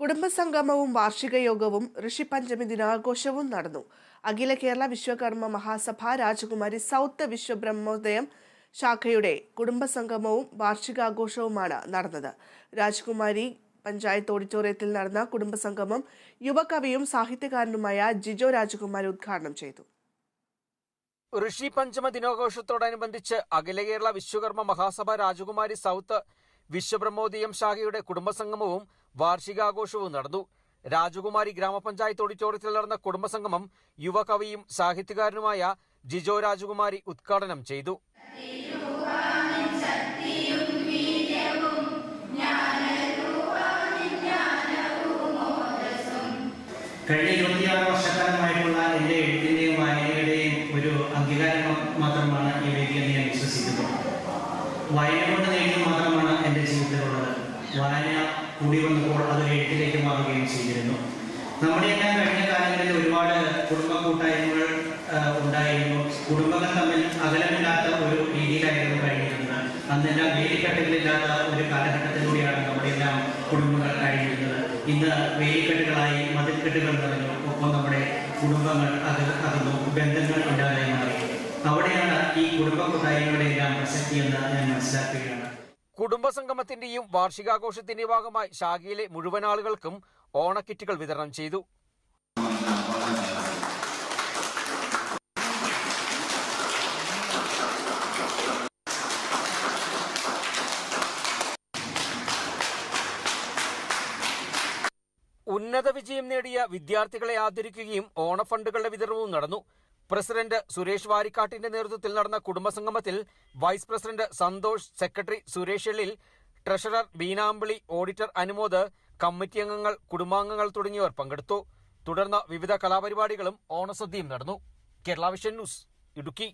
കുടുംബസംഗമവും വാർഷിക യോഗവും ഋഷിപഞ്ചമി ദിനാഘോഷവും നടന്നു. അഖില കേരള വിശ്വകർമ്മ മഹാസഭ രാജകുമാരി സൗത്ത് വിശ്വബ്രഹ്മോദയം ശാഖയുടെ കുടുംബസംഗമവും വാർഷികാഘോഷവുമാണ് നടന്നത്. രാജകുമാരി പഞ്ചായത്ത് ഓഡിറ്റോറിയത്തിൽ നടന്ന കുടുംബസംഗമം യുവകവിയും സാഹിത്യകാരനുമായ ജിജോ രാജകുമാരി ഉദ്ഘാടനം ചെയ്തു. ഋഷി പഞ്ചമ ദിനാഘോഷത്തോടനുബന്ധിച്ച് അഖില കേരള വിശ്വകർമ്മ മഹാസഭ രാജകുമാരി സൗത്ത് വിശ്വബ്രഹ്മോദയം ശാഖയുടെ കുടുംബസംഗമവും വാർഷികാഘോഷവും നടന്നു. രാജകുമാരി ഗ്രാമപഞ്ചായത്ത് ഓഡിറ്റോറിയത്തിൽ നടന്ന കുടുംബസംഗമം യുവകവിയും സാഹിത്യകാരനുമായ ജിജോ രാജകുമാരി ഉദ്ഘാടനം ചെയ്തു. കഴിഞ്ഞ ഇരുപത്തിയാറ് വർഷക്കാലമായിട്ടുള്ള എന്റെ എഴുത്തിന്റെയും വായനയുടെയും ഒരു അംഗീകാരം മാത്രമാണ് ഈ വേദി എന്ന് ഞാൻ വിശ്വസിക്കുന്നു വായന കൊണ്ട് നേടിയത് മാത്രമാണ് എന്റെ ജീവിതത്തിലുള്ളത് വായന കൂടി വന്നപ്പോൾ അത് എഴുത്തിലേക്ക് മാറുകയും ചെയ്തിരുന്നു. നമ്മുടെയെല്ലാം കഴിഞ്ഞ കാലങ്ങളിൽ ഒരുപാട് കുടുംബ കൂട്ടായ്മകൾ ഉണ്ടായിരുന്നു. കുടുംബങ്ങൾ തമ്മിൽ അകലമില്ലാത്ത ഒരു രീതിയിലായിരുന്നു കഴിഞ്ഞിരുന്നത്. അന്നെല്ലാം വേലിക്കെട്ടുകളില്ലാത്ത ഒരു കാലഘട്ടത്തിലൂടെയാണ് നമ്മുടെയെല്ലാം കുടുംബങ്ങൾ കഴിഞ്ഞിരുന്നത്. ഇന്ന് വേലിക്കെട്ടുകളായി മതിൽക്കെട്ടുകൾ നിറഞ്ഞു ഒപ്പം നമ്മുടെ കുടുംബങ്ങൾ അകലും ബന്ധങ്ങൾ ഇല്ലാതായി മാറി അവിടെയാണ് ഈ കുടുംബ കൂട്ടായ്മയുടെ എല്ലാം പ്രസക്തി സംഗമത്തിന്റെയും കുടുംബസംഗമത്തിന്റെയും വാർഷികാഘോഷത്തിന്റെയും ഭാഗമായി ശാഖയിലെ മുഴുവൻ ആളുകൾക്കും ഓണക്കിറ്റുകൾ വിതരണം ചെയ്തു. ഉന്നത വിജയം നേടിയ വിദ്യാർത്ഥികളെ ആദരിക്കുകയും ഓണഫണ്ടുകളുടെ വിതരണവും നടന്നു. പ്രസിഡന്റ് സുരേഷ് വാരിക്കാട്ടിന്റെ നേതൃത്വത്തിൽ നടന്ന കുടുംബസംഗമത്തിൽ vice president Santhosh secretary Suresh എള്ളിൽ treasurer Beenambili auditor Anumod committee അംഗങ്ങൾ കുടുംബാംഗങ്ങൾ തുടങ്ങിയവർ പങ്കെടുത്തു. തുടർന്ന് വിവിധ കലാപരിപാടികളും ഓണസദ്യയും നടന്നു. Kerala vision news Idukki.